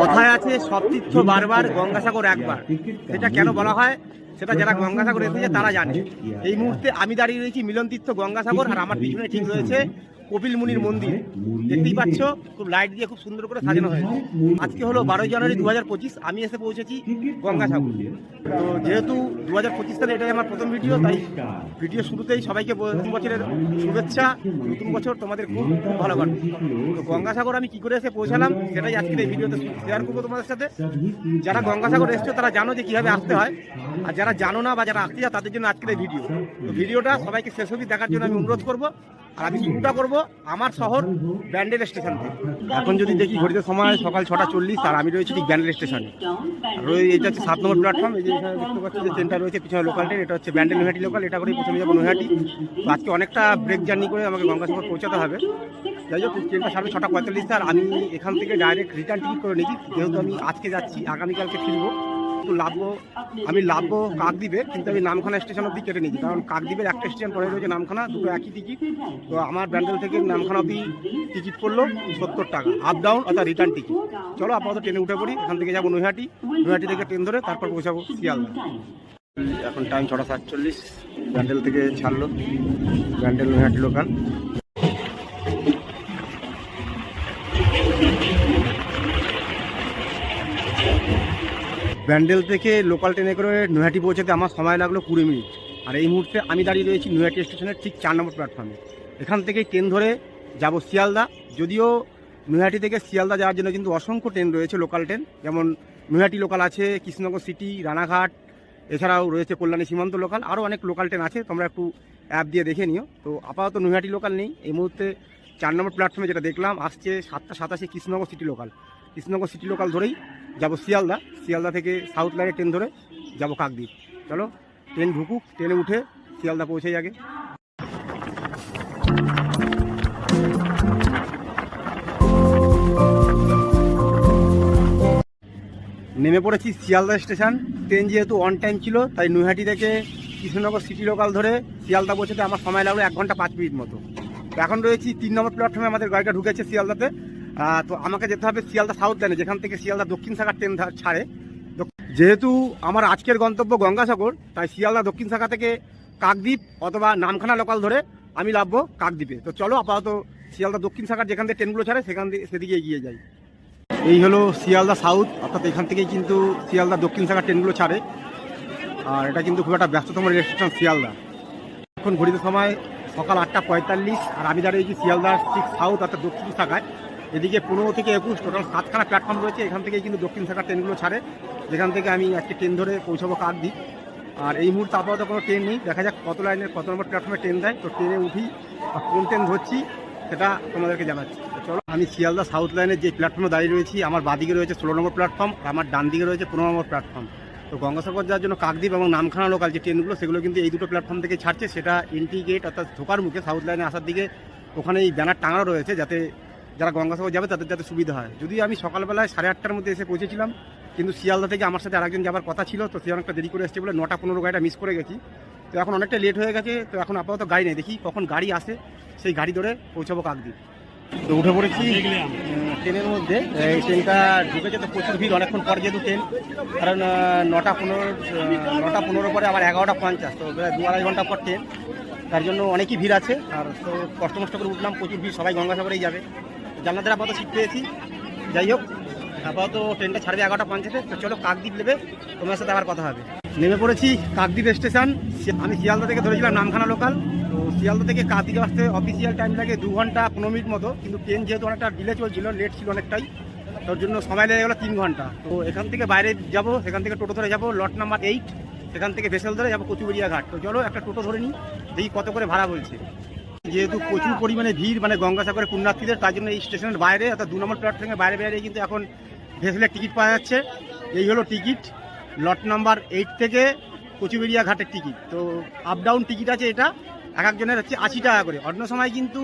কথায় আছে, সব তীর্থ বারবার গঙ্গাসাগর একবার। সেটা কেন বলা হয়? সেটা যারা গঙ্গাসাগর এসেছে তারা জানে। এই মুহূর্তে আমি দাঁড়িয়ে রয়েছি মিলন তীর্থ গঙ্গাসাগর, আর আমার পিছনে ঠিক রয়েছে কপিল মুনির মন্দির। দেখতেই পাচ্ছ খুব লাইট দিয়ে খুব সুন্দর করে সাজানো হয়েছে। আজকে হলো বারোই জানুয়ারি দু হাজার পঁচিশ আমি এসে পৌঁছেছি গঙ্গাসাগর তো যেহেতু দু হাজার পঁচিশ সালে এটাই আমার প্রথম ভিডিও তাই ভিডিও শুরুতেই সবাইকে নতুন বছরের শুভেচ্ছা নতুন বছর তোমাদের খুব খুব ভালো কাটবে তো গঙ্গাসাগর আমি কি করে এসে পৌঁছালাম সেটাই আজকের এই ভিডিওতে শেয়ার করব তোমাদের সাথে। যারা গঙ্গাসাগর এসছো তারা জানো যে কীভাবে আসতে হয়। আর যারা জানো না বা যারা আসতে যায় তাদের জন্য আজকের এই ভিডিও তো ভিডিওটা সবাইকে শেষ অবধি দেখার জন্য আমি অনুরোধ করব। আর আমি শুরুটা করব আমার শহর ব্যান্ডেল স্টেশন থেকে। এখন যদি দেখি ঘড়িতে সময় সকাল ছটা চল্লিশ, আর আমি রয়েছি ঠিক ব্যান্ডেল স্টেশনে। আর এটা হচ্ছে সাত নম্বর প্ল্যাটফর্ম এই যে এখানে দেখতে পাচ্ছি যে ট্রেনটা রয়েছে, পিছনে লোকাল ট্রেন এটা হচ্ছে ব্যান্ডেল নৈহাটি লোকাল এটা করেই প্রথমে যাব নৈহাটি। আজকে অনেকটা ব্রেক জার্নি করে আমাকে গঙ্গাসাগর পৌঁছাতে হবে। যাই হোক ট্রেনটা সাড়ে ছটা পঁয়তাল্লিশ আর আমি এখান থেকে ডাইরেক্ট রিটার্ন টিকিট করে নিয়েছি। যেহেতু আমি আজকে যাচ্ছি, আগামীকালকে ফিরবো। তো লাভবো। আমি লাভবো কাকদ্বীপে, কিন্তু আমি নামখানা স্টেশন অব্দি কেটে নিয়েছি, কারণ কাকদ্বীপের একটা স্টেশন পরে রয়েছে নামখানা, দুটো একই টিকিট তো আমার ব্যান্ডেল থেকে নামখানা অব্দি টিকিট করল সত্তর টাকা আপ ডাউন অর্থাৎ রিটার্ন টিকিট চলো আপাতত ট্রেনে উঠে পড়ি, এখান থেকে যাব নৈহাটি নৈহাটি থেকে ট্রেন ধরে তারপর পৌঁছাবো শিয়ালদা। এখন টাইম ছটা সাতচল্লিশ ব্যান্ডেল থেকে ছাড়লো ব্যান্ডেল নৈহাটি লোকাল ব্যান্ডেল থেকে লোকাল ট্রেনে করে নৈহাটি পৌঁছাতে আমার সময় লাগল কুড়ি মিনিট। আর এই মুহূর্তে আমি দাঁড়িয়ে রয়েছি নৈহাটি স্টেশনের ঠিক চার নম্বর প্ল্যাটফর্মে এখান থেকে ট্রেন ধরে যাব শিয়ালদা। যদিও নৈহাটি থেকে শিয়ালদা যাওয়ার জন্য কিন্তু অসংখ্য ট্রেন রয়েছে লোকাল ট্রেন। যেমন নৈহাটি লোকাল আছে, কৃষ্ণনগর সিটি রানাঘাট, এছাড়াও রয়েছে কল্যাণী সীমান্ত লোকাল আরও অনেক লোকাল ট্রেন আছে, তোমরা একটু অ্যাপ দিয়ে দেখে নিও। তো আপাতত নৈহাটি লোকাল নেই। এই মুহূর্তে চার নম্বর প্ল্যাটফর্মে যেটা দেখলাম, আসছে সাতটা সাতাশে Krishnanagar city local Krishnanagar city local ধরেই যাব শিয়ালদা। শিয়ালদা থেকে সাউথ লাইনে ট্রেন ধরে যাব কাকদ্বীপ। চলো ট্রেন ঢুকুক ট্রেনে উঠে শিয়ালদা পৌঁছে আগে নেমে পড়েছি শিয়ালদা স্টেশন। ট্রেন যেহেতু অন টাইম ছিল, তাই নৈহাটি থেকে কৃষ্ণনগর সিটি লোকাল ধরে শিয়ালদা পৌঁছতে আমার সময় লাগল এক ঘণ্টা পাঁচ মিনিট মতো। এখন রয়েছি তিন নম্বর প্ল্যাটফর্মে আমাদের গাড়িটা ঢুকেছে শিয়ালদাতে। তো আমাকে যেতে হবে শিয়ালদা সাউথ লাইনে যেখান থেকে শিয়ালদা দক্ষিণ শাখার ট্রেন ছাড়ে। যেহেতু আমার আজকের গন্তব্য গঙ্গাসাগর, তাই শিয়ালদা দক্ষিণ শাখা থেকে কাকদ্বীপ অথবা নামখানা লোকাল ধরে আমি লাভবো কাকদ্বীপে। তো চলো আপাতত শিয়ালদা দক্ষিণ শাখার যেখান থেকে ট্রেনগুলো ছাড়ে, সেখান থেকে সেদিকে এগিয়ে যাই। এই হলো শিয়ালদা সাউথ অর্থাৎ এখান থেকেই কিন্তু শিয়ালদা দক্ষিণ শাখার ট্রেনগুলো ছাড়ে। আর এটা কিন্তু খুব একটা ব্যস্ততম রেল স্টেশন শিয়ালদা। এখন ঘড়িতে সময় সকাল আটটা পঁয়তাল্লিশ, আর আমি দাঁড়িয়েছি শিয়ালদার সিক্স সাউথ অর্থাৎ দক্ষিণ শাখায়। এদিকে পনেরো থেকে একুশ টোটাল সাতখানা প্ল্যাটফর্ম রয়েছে। এখান থেকেই কিন্তু দক্ষিণ শাখার ট্রেনগুলো ছাড়ে। যেখান থেকে আমি একটি ট্রেন ধরে পৌঁছাবো কাকদ্বীপ আর এই মুহূর্তে আপাতত কোনো ট্রেন নেই। দেখা যাক কত লাইনের কত নম্বর প্ল্যাটফর্মে ট্রেন দেয়। তো ট্রেনে উঠি আর কোন ট্রেন ধরছি সেটা তোমাদেরকে জানাচ্ছি। চলো, আমি শিয়ালদা সাউথ লাইনের যে প্ল্যাটফর্মে দাঁড়িয়ে রয়েছি, আমার বাদিকে রয়েছে ষোলো নম্বর প্ল্যাটফর্ম আর আমার ডান দিকে রয়েছে পনেরো নম্বর প্ল্যাটফর্ম তো গঙ্গাসাগর যাওয়ার জন্য কাকদ্বীপ এবং নামখানা লোকাল যে ট্রেনগুলো সেগুলো কিন্তু এই দুটো প্ল্যাটফর্ম থেকে ছাড়ছে। সেটা এন্ট্রি গেট অর্থাৎ ঢোকার মুখে সাউথ লাইনে আসার দিকে ওখানে এই ব্যানার টাঙানো রয়েছে যাতে যারা গঙ্গাসাগর যাবে তাদের যাতে সুবিধা হয়। যদি আমি সকালবেলায় সাড়ে আটটার মধ্যে এসে পৌঁছেছিলাম, কিন্তু শিয়ালদা থেকে আমার সাথে আরেকজন যাবার কথা ছিল, তো সে অনেকটা দেরি করে এসেছে বলে নটা পনেরো গাড়িটা মিস করে গেছি। তো এখন অনেকটা লেট হয়ে গেছে, তো এখন আপাতত গাড়ি নেই। দেখি কখন গাড়ি আসে, সেই গাড়ি ধরে পৌঁছাবো কাকদ্বীপ। তো উঠে পড়েছি ট্রেনের মধ্যে। এই ট্রেনটা ঢুকেছে তো প্রচুর ভিড়, অনেকক্ষণ পর যেহেতু ট্রেন, কারণ নটা পনেরো নটা পনেরো পরে আবার এগারোটা পঞ্চাশ, তো দু আড়াই ঘণ্টা পর ট্রেন। তার জন্য অনেকই ভিড় আছে, আর তো কষ্ট মষ্ট করে উঠলাম, প্রচুর ভিড়, সবাই গঙ্গাসাগরেই যাবে। জান্নাতের আপাতত সিট পেয়েছি। যাই হোক, আপাতত ট্রেনটা ছাড়বে এগারোটা পঞ্চাশে। তো চলো কাকদ্বীপ নেবে তোমার সাথে আবার কথা হবে। নেমে পড়েছি কাকদ্বীপ স্টেশন আমি শিয়ালদা থেকে ধরেছিলাম নামখানা লোকাল তো শিয়ালদা থেকে কাকদ্বীপ আসতে অফিসিয়াল টাইম লাগে দু ঘণ্টা পনেরো মিনিট মতো। কিন্তু ট্রেন যেহেতু অনেকটা ডিলে চলছিল লেট ছিল অনেকটাই। তার জন্য সময় লেগে গেলো তিন ঘণ্টা। তো এখান থেকে বাইরে যাব, সেখান থেকে টোটো ধরে যাব লট নাম্বার এইট সেখান থেকে ভেসেল ধরে যাব কচুবেড়িয়া ঘাট তো চলো একটা টোটো ধরে নিই, দেখি কত করে ভাড়া বলছে। যেহেতু প্রচুর পরিমাণে ভিড় মানে গঙ্গাসাগরের পুণ্যার্থীদের, তার জন্য এই স্টেশনের বাইরে, অর্থাৎ দু নম্বর প্ল্যাটফর্মের বাইরে বাইরে কিন্তু এখন ভেসেলের টিকিট পাওয়া যাচ্ছে। এই হলো টিকিট। লট নাম্বার এইট থেকে কচুবেড়িয়া ঘাটের টিকিট। তো আপ ডাউন টিকিট আছে এটা, এক একজনের হচ্ছে আশি টাকা করে। অন্য সময় কিন্তু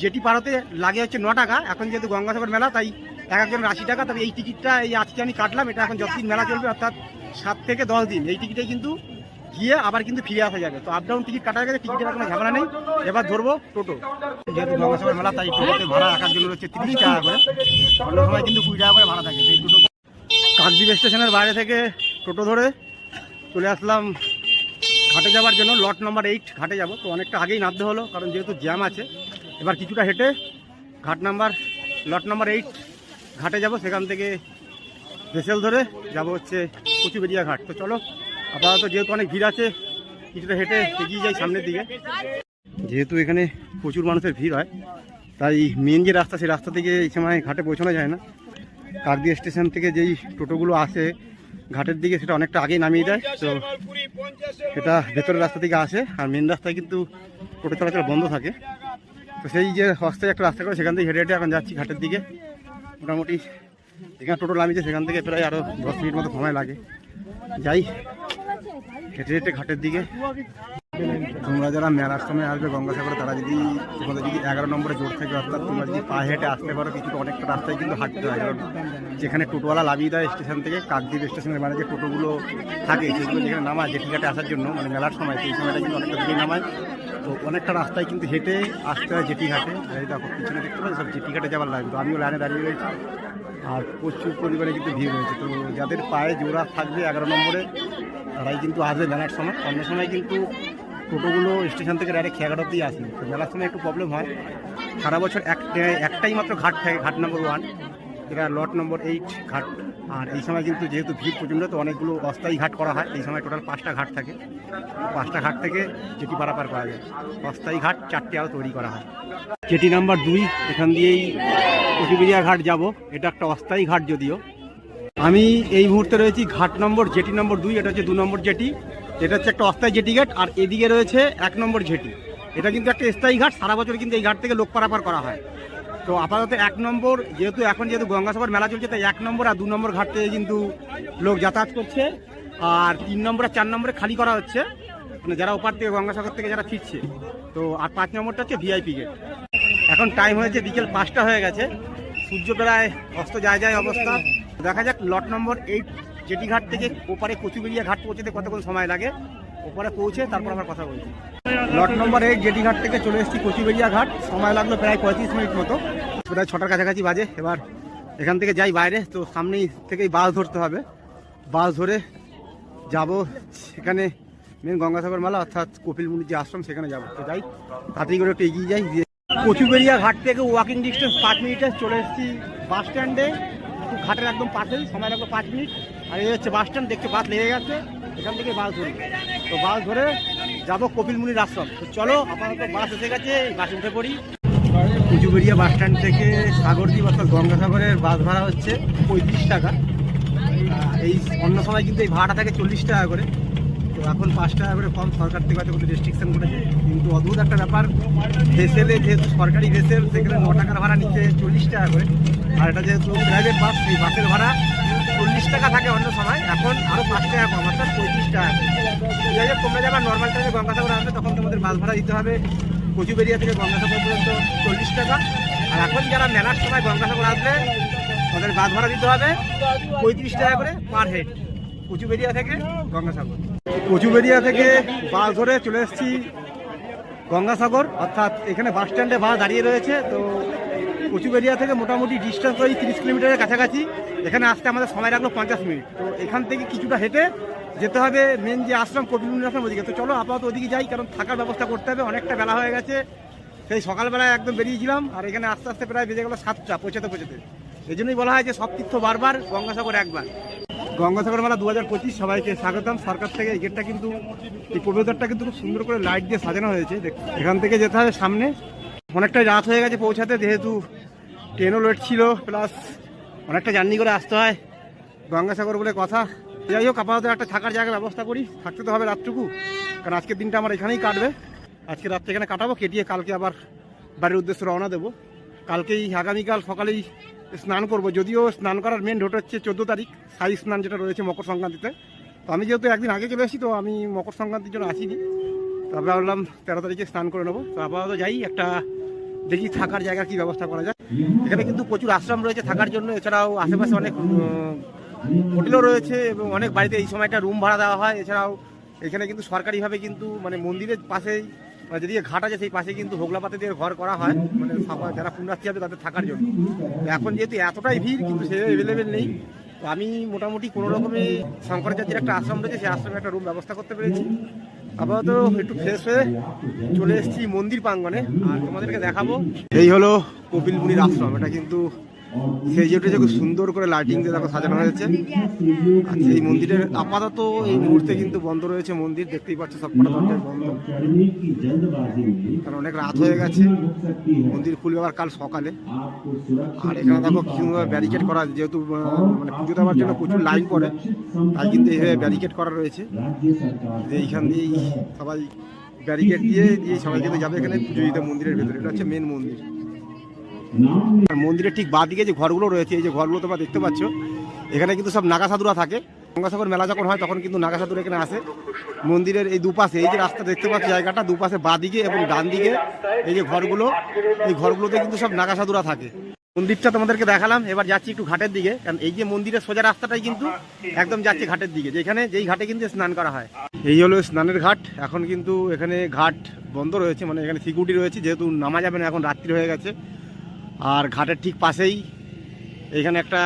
যেটি পারতে লাগে হচ্ছে ন টাকা। এখন যেহেতু গঙ্গাসাগর মেলা, তাই এক একজনের আশি টাকা। তবে এই টিকিটটা, এই আজকে আমি কাটলাম, এটা এখন যতদিন মেলা চলবে, অর্থাৎ সাত থেকে দশ দিন। এই টিকিটে কিন্তু গিয়ে আবার কিন্তু ফিরে আসা যাবে। তো আপ ডাউন টিকিট কাটা গেছে টিকিটের কোনো ঝামেলা নেই। এবার ধরবো টোটো। যেহেতু গঙ্গাসাগর মেলা, তাই টোটোতে ভাড়া রাখার জন্য হচ্ছে তিরিশ টাকা করে। অন্য সময় কিন্তু কুড়ি টাকা করে ভাড়া থাকে। এই টোটো কাকদ্বীপ স্টেশনের বাইরে থেকে টোটো ধরে চলে আসলাম ঘাটে যাওয়ার জন্য। লট নাম্বার এইট ঘাটে যাব। তো অনেকটা আগেই নামতে হলো, কারণ যেহেতু জ্যাম আছে। এবার কিছুটা হেঁটে ঘাট নাম্বার লট নাম্বার এইট ঘাটে যাব। সেখান থেকে ভেসেল ধরে যাব হচ্ছে কচুবেড়িয়া ঘাট। তো চলো আপাতত যেহেতু অনেক ভিড় আছে, কিছুটা হেঁটে এগিয়ে যাই সামনের দিকে। যেহেতু এখানে প্রচুর মানুষের ভিড় হয়, তাই মেন যে রাস্তা, সেই রাস্তা থেকে এই সময় ঘাটে পৌঁছানো যায় না। কাকদি স্টেশন থেকে যেই টোটোগুলো আসে, ঘাটের দিকে সেটা অনেকটা আগেই নামিয়ে দেয়, তো সেটা ভেতরের রাস্তা থেকে আসে। আর মেন রাস্তায় কিন্তু টোটো চলাচল বন্ধ থাকে। তো সেই যে হস্তে একটা রাস্তা করে সেখান থেকে হেঁটে হেঁটে এখন যাচ্ছি ঘাটের দিকে। মোটামুটি যেখানে টোটো নামিয়েছে, সেখান থেকে প্রায় আরও দশ মিনিট মতো সময় লাগে। যাই হেঁটে হেঁটে ঘাটের দিকে। তোমরা যারা মেলার সময় আসবে গঙ্গাসাগরে, তারা যদি তোমাদের যদি এগারো নম্বরে জোর থাকে, অর্থাৎ তোমরা যদি পা হেঁটে আসতে পারো কিছুটা অনেকটা রাস্তায় কিন্তু হাঁটতে হয়। কারণ যেখানে টোটোওয়ালা লাভিয়ে দেয় স্টেশন থেকে, কাকদ্বীপ স্টেশনের মানে যে টোটোগুলো থাকে, সেগুলো যেখানে নামায় জেঠিঘাটে আসার জন্য মানে মেলার সময়, সেই সময়টা কিন্তু অনেকটা দূরে নামায়। তো অনেকটা রাস্তায় কিন্তু হেঁটে আসতে হয় জেঠিঘাটে দেখো, পিছনে দেখতে পাচ্ছি, সব জেঠিঘাটে যাওয়ার লাগবে তো আমিও লাইনে দাঁড়িয়ে রয়েছি। আর প্রচুর পরিমাণে কিন্তু ভিড় রয়েছে। তো যাদের পায়ে জোড়া থাকবে এগারো নম্বরে তারাই কিন্তু আসবে মেলার সময়। অন্য সময় কিন্তু টোটোগুলো স্টেশন থেকে ডাইরেক্ট খেয়াঘাট অব্দি আসে। তো মেলার সময় একটু প্রবলেম হয়। সারা বছর এক, একটাই মাত্র ঘাট থাকে, ঘাট নম্বর ওয়ান যেটা লট নম্বর এইট ঘাট। আর এই সময় কিন্তু যেহেতু ভিড় প্রচণ্ড, তো অনেকগুলো অস্থায়ী ঘাট করা হয়। এই সময় টোটাল পাঁচটা ঘাট থাকে। পাঁচটা ঘাট থেকে যেটি পারাপার করা যায়। অস্থায়ী ঘাট চারটে আরও তৈরি করা হয়। যেটি নাম্বার দুই, এখান দিয়েই কচুবিরিয়া ঘাট যাব। এটা একটা অস্থায়ী ঘাট যদিও। আমি এই মুহূর্তে রয়েছি ঘাট নম্বর জেটি নম্বর দুই, এটা হচ্ছে দু নম্বর জেটি। এটা হচ্ছে একটা অস্থায়ী জেটি ঘাট, আর এদিকে রয়েছে এক নম্বর জেটি। এটা কিন্তু একটা স্থায়ী ঘাট, সারা বছর কিন্তু এই ঘাট থেকে লোক পারাপার করা হয়। তো আপাতত এক নম্বর, যেহেতু এখন যেহেতু গঙ্গাসাগর মেলা চলছে, তাই এক নম্বর আর দু নম্বর ঘাট থেকে কিন্তু লোক যাতায়াত করছে। আর তিন নম্বর আর চার নম্বরে খালি করা হচ্ছে। মানে যারা ওপার থেকে গঙ্গাসাগর থেকে যারা ফিরছে, তো আর পাঁচ নম্বরটা হচ্ছে ভিআইপি গেট এখন টাইম হয়েছে বিকেল পাঁচটা হয়ে গেছে। সূর্য প্রায় অস্ত যায় যায় অবস্থা। দেখা যাক লট নম্বর এইট জেটি ঘাট থেকে ওপারে কচুবেরিয়া ঘাট পৌঁছতে কতক্ষণ সময় লাগে? ওপারে পৌঁছে তারপর আবার কথা বলছি। লট নম্বর এইট জেটি ঘাট থেকে চলে এসেছি কচুবেরিয়া ঘাট। সময় লাগল প্রায় পঁয়ত্রিশ মিনিট মতো। প্রায় ছটার কাছাকাছি বাজে। এবার এখান থেকে যাই বাইরে, তো সামনেই থেকেই বাস ধরতে হবে। বাস ধরে যাব সেখানে মেন গঙ্গাসাগর মেলা, অর্থাৎ কপিল মুনির যে আশ্রম, সেখানে যাব। তো যাই, তাড়াতাড়ি করে একটু এগিয়ে যাই। দিয়ে কচুবেরিয়া ঘাট থেকে ওয়াকিং ডিস্টেন্স পাঁচ মিনিটে চলে এসেছি বাস স্ট্যান্ডে খুব ঘাটের একদম পাশেই, সময় লাগল পাঁচ মিনিট। আর এই হচ্ছে বাস স্ট্যান্ড, দেখতে বাস লেগে গেছে। এখান থেকে বাস ধরি তো বাস ধরে যাব কপিল মুনির আশ্রম। তো চলো, আপাতত বাস এসে গেছে বাসে উঠে পড়ি। কুচুবেরিয়া বাস স্ট্যান্ড থেকে সাগরদ্বীপ অর্থাৎ গঙ্গাসাগরের বাস ভাড়া হচ্ছে পঁয়ত্রিশ টাকা। এই অন্য সময় কিন্তু এই ভাড়াটা থাকে চল্লিশ টাকা করে। তো এখন পাঁচ টাকা করে কম, সরকার থেকে হয়তো কোনো রেস্ট্রিকশন করেছে। কিন্তু অদ্ভুত একটা ব্যাপার ভেসেলে যেহেতু সরকারি ভেসেল সেখানে ন টাকার ভাড়া নিচ্ছে চল্লিশ টাকা করে। আর এটা যেহেতু প্রাইভেট বাস এই বাসের ভাড়া চল্লিশ টাকা থাকে অন্য সময়। এখন আরও পাঁচ টাকা কম, অর্থাৎ পঁয়ত্রিশ টাকা আছে তোমরা যাবার নর্মাল টাইমে গঙ্গাসাগর আসবে, তখন তোমাদের বাস ভাড়া দিতে হবে কচুবেরিয়া থেকে গঙ্গাসাগর পর্যন্ত চল্লিশ টাকা। আর এখন যারা মেলার সময় গঙ্গাসাগর আসবে, তাদের বাস ভাড়া দিতে হবে পঁয়ত্রিশ টাকা করে পার হেড কচুবেরিয়া থেকে গঙ্গাসাগর। কচুবেরিয়া থেকে বাস ধরে চলে এসেছি গঙ্গাসাগর, অর্থাৎ এখানে বাস স্ট্যান্ডে বাস দাঁড়িয়ে রয়েছে, তো কচুবেরিয়া থেকে মোটামুটি ডিস্টেন্স ওই তিরিশ কিলোমিটারের কাছাকাছি। এখানে আসতে আমাদের সময় লাগল পঞ্চাশ মিনিট। তো এখান থেকে কিছুটা হেঁটে যেতে হবে মেন যে আশ্রম মুনির আশ্রম ওদিকে। তো চলো আপাতত ওদিকে যাই, কারণ থাকার ব্যবস্থা করতে হবে। অনেকটা বেলা হয়ে গেছে। সেই সকালবেলায় একদম বেরিয়েছিলাম, আর এখানে আস্তে আস্তে প্রায় বেজে গেলো সাতটা, পৌঁছাতে পৌঁছাতে। এই জন্যই বলা হয় যে সব তীর্থ বারবার, গঙ্গাসাগর একবার। গঙ্গাসাগর মেলা দু হাজার পঁচিশ, সবাইকে স্বাগতম। সরকার থেকে এই গেটটা কিন্তু, এই প্রবেশদ্বারটা কিন্তু খুব সুন্দর করে লাইট দিয়ে সাজানো হয়েছে। এখান থেকে যেতে হবে সামনে। অনেকটাই রাত হয়ে গেছে পৌঁছাতে, যেহেতু ট্রেনও লেট ছিল প্লাস অনেকটা জার্নি করে আসতে হয় গঙ্গাসাগর বলে কথা। যাই হোক, আপাতত একটা থাকার জায়গার ব্যবস্থা করি, থাকতে তো হবে রাতটুকু, কারণ আজকের দিনটা আমার এখানেই কাটবে। আজকে রাত্রে এখানে কাটাবো, কেটিয়ে কালকে আবার বাড়ির উদ্দেশ্যে রওনা দেবো। কালকেই, আগামীকাল সকালেই স্নান করব, যদিও স্নান করার মেন ডেট হচ্ছে চোদ্দ তারিখ সাই স্নান যেটা রয়েছে মকর সংক্রান্তিতে। তো আমি যেহেতু একদিন আগে চলে এসেছি, তো আমি মকর সংক্রান্তির জন্য আসিনি। তারপরে ভাবলাম তেরো তারিখে স্নান করে নেব। তো আপাতত যাই, একটা দেখি থাকার জায়গা কি ব্যবস্থা করা যায়। এখানে কিন্তু প্রচুর আশ্রম রয়েছে থাকার জন্য, এছাড়াও আশেপাশে অনেক হোটেলও রয়েছে এবং অনেক বাড়িতে এই সময়টা রুম ভাড়া দেওয়া হয়। এছাড়াও এখানে কিন্তু সরকারিভাবে কিন্তু মানে মন্দিরের পাশেই মানে যেদিকে ঘাট আছে সেই পাশে কিন্তু হোগলাপাতে দিয়ে ঘর করা হয়। মানে যারা পুণ্যার্থী হবে তাদের থাকার জন্য। এখন যেহেতু এতটাই ভিড়, কিন্তু সে অ্যাভেলেবেল নেই। তো আমি মোটামুটি কোনো রকমে শঙ্করাচার্যের একটা আশ্রম রয়েছে, সেই আশ্রমে একটা রুম ব্যবস্থা করতে পেরেছি। আপাতত একটু ফ্রেশ হয়ে চলে এসেছি মন্দির প্রাঙ্গনে আর তোমাদেরকে দেখাবো। এই হলো কপিলমুনির আশ্রম, এটা কিন্তু সেই জন্য খুব সুন্দর করে লাইটিং দিয়ে দেখো সাজানো হয়েছে। আর এই মন্দিরের আপাতত এই মুহূর্তে কিন্তু বন্ধ রয়েছে মন্দির, দেখতেই পাচ্ছ সবকটা দরকার বন্ধ। কারণ অনেক রাত হয়ে গেছে, মন্দির খুলবে আবার কাল সকালে। আর এখানে দেখো কীভাবে ব্যারিকেড করা যেহেতু মানে পুজো দেওয়ার জন্য প্রচুর লাইন পড়ে, তাই কিন্তু এইভাবে ব্যারিকেড করা রয়েছে। যে এইখান দিয়েই সবাই ব্যারিকেড দিয়ে দিয়ে সবাই কিন্তু যাবে এখানে পুজো দিতে মন্দিরের ভেতরে। এটা হচ্ছে মেন মন্দির। মন্দিরের ঠিক বাদিকে যে ঘরগুলো রয়েছে, এই যে ঘরগুলো তোমরা দেখতে পাচ্ছ, এখানে কিন্তু সব নাগা সাধুরা থাকে। গঙ্গাসাগর মেলা যখন হয়, তখন কিন্তু নাগা সাধুরা এখানে আসে। মন্দিরের এই দুপাশে, এই যে রাস্তা দেখতে পাচ্ছ জায়গাটা, দুপাশে বাদিকে এবং ডান দিকে এই যে ঘরগুলো, এই ঘরগুলোতে কিন্তু সব নাগা সাধুরা থাকে। মন্দিরটা তোমাদেরকে দেখালাম, এবার যাচ্ছি একটু ঘাটের দিকে, কারণ এই যে মন্দিরের সোজা রাস্তাটাই কিন্তু একদম যাচ্ছে ঘাটের দিকে, যেখানে যেই ঘাটে কিন্তু স্নান করা হয়। এই হলো স্নানের ঘাট, এখন কিন্তু এখানে ঘাট বন্ধ রয়েছে মানে এখানে সিকিউরিটি রয়েছে, যেহেতু নামা যাবে না, এখন রাত্রি হয়ে গেছে। আর ঘাটের ঠিক পাশেই এখানে একটা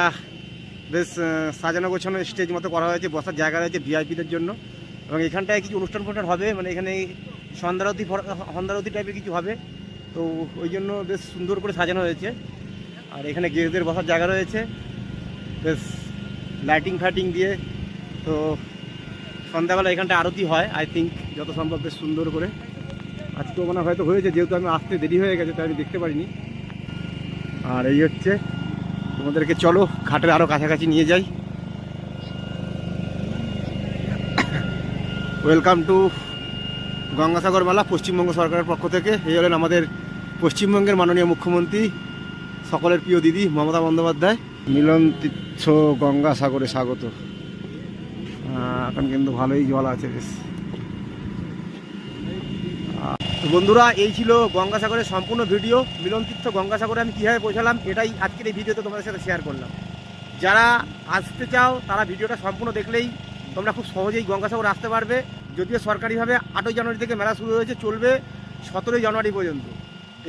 বেশ সাজানো গোছানো স্টেজ মতো করা হয়েছে, বসার জায়গা রয়েছে ভিআইপিদের জন্য। এবং এখানটায় কিছু অনুষ্ঠান ফঅনুষ্ঠান হবে মানে এখানে সন্ধ্যারতি সন্ধ্যারতি টাইপের কিছু হবে। তো ওই জন্য বেশ সুন্দর করে সাজানো হয়েছে। আর এখানে গেস্টদের বসার জায়গা রয়েছে, বেশ লাইটিং ফাইটিং দিয়ে। তো সন্ধ্যাবেলা এখানটা আরতি হয় আই থিঙ্ক যত সম্ভব বেশ সুন্দর করে। আজকে মনে হয়তো হয়েছে, যেহেতু আমি আসতে দেরি হয়ে গেছে, তাই আমি দেখতে পারিনি। আর এই হচ্ছে তোমাদেরকে চলো ঘাটের আরও কাছাকাছি নিয়ে যাই। ওয়েলকাম টু গঙ্গাসাগর মেলা পশ্চিমবঙ্গ সরকারের পক্ষ থেকে। এই হলেন আমাদের পশ্চিমবঙ্গের মাননীয় মুখ্যমন্ত্রী সকলের প্রিয় দিদি মমতা বন্দ্যোপাধ্যায়। মিলন তীর্থ গঙ্গাসাগরে স্বাগত। এখন কিন্তু ভালোই জল আছে বেশ তো বন্ধুরা, এই ছিল গঙ্গাসাগরের সম্পূর্ণ ভিডিও। মিলন তীর্থ গঙ্গাসাগরে আমি কীভাবে পৌঁছালাম, এটাই আজকের এই ভিডিওতে তোমাদের সাথে শেয়ার করলাম। যারা আসতে চাও, তারা ভিডিওটা সম্পূর্ণ দেখলেই তোমরা খুব সহজেই গঙ্গাসাগর আসতে পারবে। যদিও সরকারিভাবে আটই জানুয়ারি থেকে মেলা শুরু হয়েছে, চলবে সতেরোই জানুয়ারি পর্যন্ত।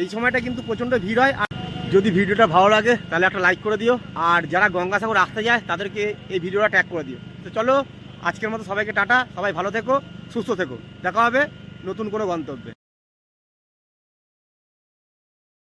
এই সময়টা কিন্তু প্রচণ্ড ভিড় হয়। আর যদি ভিডিওটা ভালো লাগে, তাহলে একটা লাইক করে দিও। আর যারা গঙ্গাসাগর আসতে যায় তাদেরকে এই ভিডিওটা ট্যাগ করে দিও। তো চলো, আজকের মতো সবাইকে টাটা। সবাই ভালো থেকো, সুস্থ থেকো। দেখা হবে নতুন কোনো গন্তব্যে।